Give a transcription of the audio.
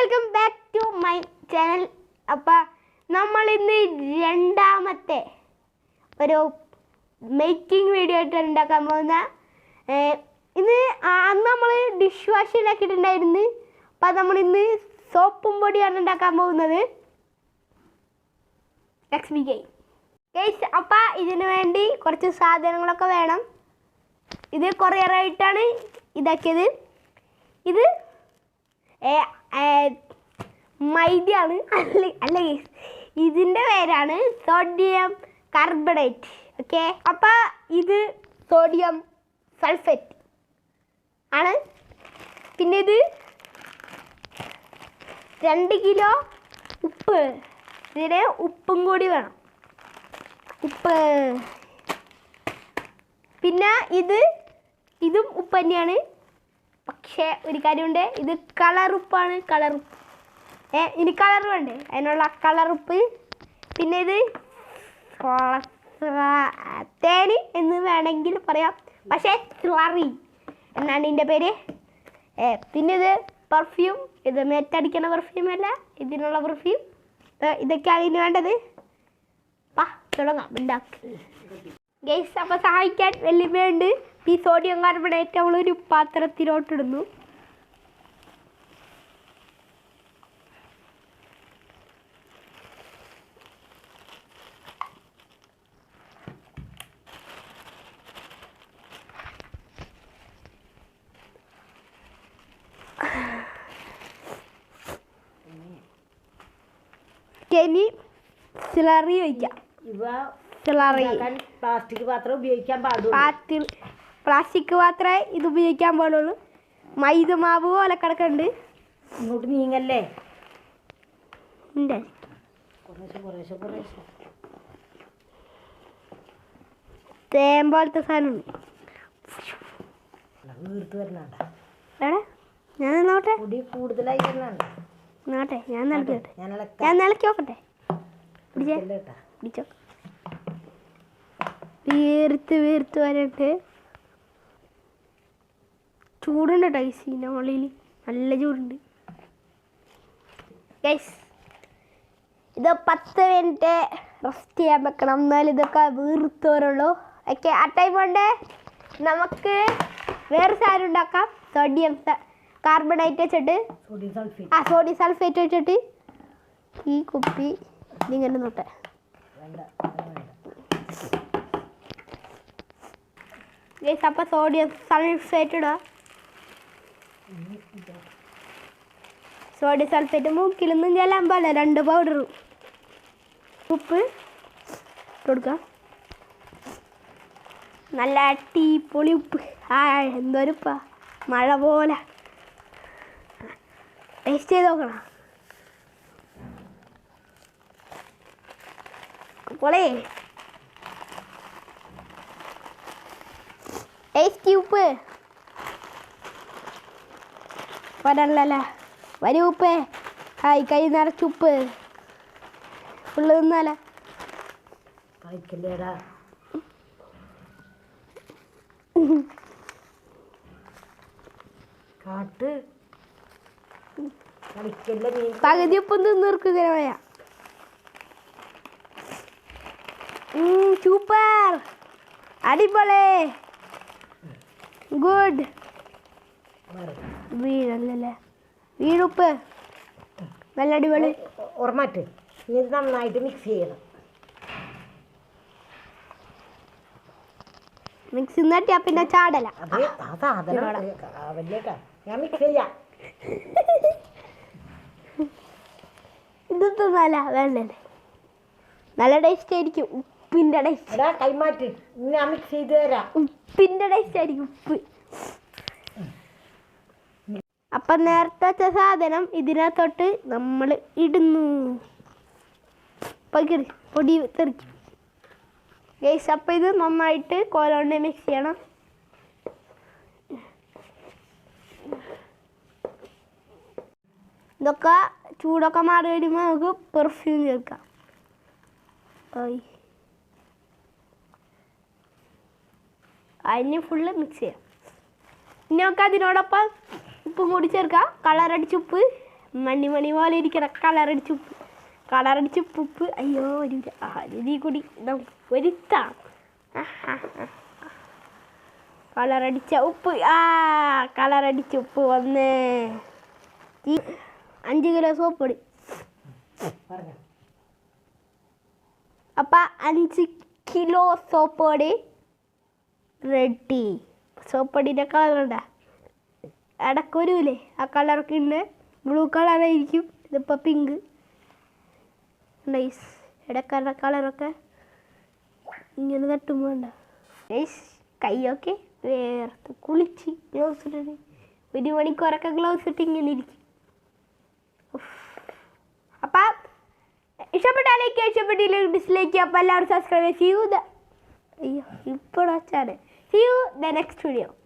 Welcome back to my channel അപ്പം നമ്മൾ ഇന്ന് രണ്ടാമത്തെ ഒരു മേക്കിംഗ് വീഡിയോ ആയിട്ട് ഉണ്ടാക്കാൻ പോകുന്ന. ഇന്ന് അന്ന് നമ്മൾ ഡിഷ് വാഷ് ഉണ്ടാക്കിയിട്ടുണ്ടായിരുന്നു. അപ്പം നമ്മൾ ഇന്ന് സോപ്പും പൊടിയാണ് ഉണ്ടാക്കാൻ പോകുന്നത്. ലക്ഷ്മി കൈ ഗൈസ് അപ്പം ഇതിനു വേണ്ടി കുറച്ച് സാധനങ്ങളൊക്കെ വേണം. ഇത് കൊറിയറായിട്ടാണ് ഇതാക്കിയത്. ഇത് മൈദയാണ്. അല്ല അല്ല. ഇതിന്റെ പേരാണ് സോഡിയം കാർബണേറ്റ് ഓക്കെ അപ്പോൾ ഇത് സോഡിയം സൾഫേറ്റ് ആണ്. പിന്നെ ഇത് രണ്ട് കിലോ ഉപ്പ്. ഇതിന് ഉപ്പും കൂടി വേണം. ഉപ്പ്. പിന്നെ ഇത് ഇതും ഉപ്പ് തന്നെയാണ്. പക്ഷേ ഒരു കാര്യമുണ്ട്. ഇത് കളറുപ്പാണ് കളറുപ്പ് ഏ ഇനി കളർ വേണ്ടേ? അതിനുള്ള കളറുപ്പ് പിന്നെ ഇത് തേന് എന്ന് വേണമെങ്കിൽ പറയാം. പക്ഷേ സ്ലറി എന്നാണ് ഇതിന്റെ പേര്. പിന്നെ ഇത് പെർഫ്യൂം ഇത് മെറ്റടിക്കണ പെർഫ്യൂം അല്ല ഇതിനുള്ള പെർഫ്യൂം ഇതൊക്കെയാണ് ഇതിന് വേണ്ടത്. പാ തുടങ്ങാം. ഉണ്ടാക്കി. ഗൈസ് അപ്പോൾ സഹായിക്കാൻ വെല്ലുമയുണ്ട് ഈ സോഡിയം കാർബണേറ്റ് അവളൊരു പാത്രത്തിലോട്ടിടുന്നു. ഇനി ചിലറി വയ്ക്കാം ഇവ ഉണ്ടാക്കാൻ പ്ലാസ്റ്റിക് പാത്രം ഉപയോഗിക്കാൻ പ്ലാസ്റ്റിക് മാത്രമേ ഇത് ഉപയോഗിക്കാൻ പാടുള്ളൂ. മൈദ മാവ് പോലെ കിടക്കുന്നുണ്ട്. ഇങ്ങോട്ട് നീങ്ങല്ലേ? ഉണ്ട് സാധനം തേൻ പോലത്തെ ഞാൻ നോട്ടെ കൂടുതലായി ഞാൻ ഞാൻ നോക്കട്ടെ. പിടിച്ചോ. വീർത്ത് വീർത്ത് വരട്ടെ. ചൂടുണ്ട് കേട്ടോ മുകളിൽ നല്ല ചൂടുണ്ട്. ഗൈസ് ഇത് പത്ത് മിനിറ്റ് റെസ്റ്റ് ചെയ്യാൻ വെക്കണം. എന്നാലും ഇതൊക്കെ വീർത്ത് വരുള്ളൂ. ഓക്കെ ആ ടൈം കൊണ്ട് നമുക്ക് വേറെ സാധനം ഉണ്ടാക്കാം. സോഡിയം കാർബണേറ്റ് വെച്ചിട്ട്. ആ സോഡിയം സൾഫേറ്റ് വെച്ചിട്ട് ഈ കുപ്പി ഇതിങ്ങനെ നോട്ടെ വേണ്ട അത് വേണ്ട ഗൈസ് അപ്പോൾ സോഡിയം സൾഫേറ്റ് ഇടുക സോഡിയം സൾഫേറ്റ് മൂക്കിലൊന്നും ചെല്ലാൻ रंड രണ്ട് പൗഡർ ഉപ്പ് കൊടുക്കുക നല്ല അടിപൊളി ഉപ്പ്. ആ എന്തോരുപ്പാ മഴ പോലെ. ടേസ്റ്റ് ചെയ്ത് നോക്കണം. പൊളേ. ടേസ്റ്റി ഉപ്പ് വരല്ല വരൂ ഉപ്പ് ഹായ് കൈ നിറച്ച് ഉപ്പ് ഉള്ളു തിന്നാല കാട്ട് പകുതി ഉപ്പം തിന്നിർക്കുക വയ സൂപ്പർ അടിപൊളി. ഗുഡ്. വീഴല്ലേ വീഴുപ്പ് നല്ല അടിപൊളി. ഇനി ഇത് നന്നായിട്ട് മിക്സ് ചെയ്യണം. മിക്സ് നട്ടിയാ പിന്നെ ചാടല. ഞാൻ മിക്സ് ചെയ്യാം. ഇത് തിന്നാല വേണ്ടേ? നല്ല ടേസ്റ്റ് ആയിരിക്കും. ഉപ്പിന്റെ ടേസ്റ്റ് എടാ കൈമാറ്റ് ഇനി ഞാൻ മിക്സ് ചെയ്ത് തരാം. ഉപ്പിന്റെ ടേസ്റ്റ് ആയിരിക്കും ഉപ്പ്. അപ്പം നേരത്തെ വെച്ച സാധനം ഇതിനകത്തോട്ട് നമ്മൾ ഇടുന്നു. പകിട് പൊടി തെറിക്കും. ഗൈസ് അപ്പം ഇത് നന്നായിട്ട് കോലോണ്ട് മിക്സ് ചെയ്യണം. ഇതൊക്കെ ചൂടൊക്കെ മാറി കഴിയുമ്പോൾ നമുക്ക് പെർഫ്യൂം ചേർക്കാം. ആയി അതിന് ഫുള്ള് മിക്സ് ചെയ്യാം. ഇനി നമുക്ക് അതിനോടൊപ്പം ഉപ്പും കൂടി ചേർക്കാം. കളർ അടിച്ച ഉപ്പ്. മണി മണി പോലെ ഇരിക്കണം കളറടിച്ച് ഉപ്പ്. കളറടിച്ച് ഉപ്പ് അയ്യോ ഒരു ഇതിൽ കൂടി നമുക്ക് ഒരുത്താം കളറടിച്ച ഉപ്പ്. ആ കളറടിച്ച ഉപ്പ് വന്ന്. അഞ്ച് കിലോ സോപ്പ് പൊടി അപ്പം അഞ്ച് കിലോ സോപ്പ് പൊടി റെഡി സോപ്പടിന്റെ പൊടിന്റെ കളറുണ്ട ഇടക്കൊരുവില്ലേ ആ കളറൊക്കെ ഉണ്ട് ബ്ലൂ കളറായിരിക്കും ഇതിപ്പോൾ പിങ്ക് നൈസ് ഇടക്കാരുടെ കളറൊക്കെ ഇങ്ങനെ തട്ടുമ്പോൾ വേണ്ട നൈസ് കൈയൊക്കെ വേർത്ത് കുളിച്ച് ഗ്ലൗസ് ഇട്ടിട്ട്. ഒരു മണിക്കൂറൊക്കെ ഗ്ലൗസ് ഇട്ട് ഇങ്ങനെ ഇരിക്കും. അപ്പം ഇഷ്ടപ്പെട്ടാലേക്ക് ഇഷ്ടപ്പെട്ടില്ലെങ്കിൽ ഡിസ്ലൈക്ക് അപ്പം എല്ലാവരും സബ്സ്ക്രൈബ് ചെയ്യൂ. അയ്യോ ഇപ്പോൾ See you the next video.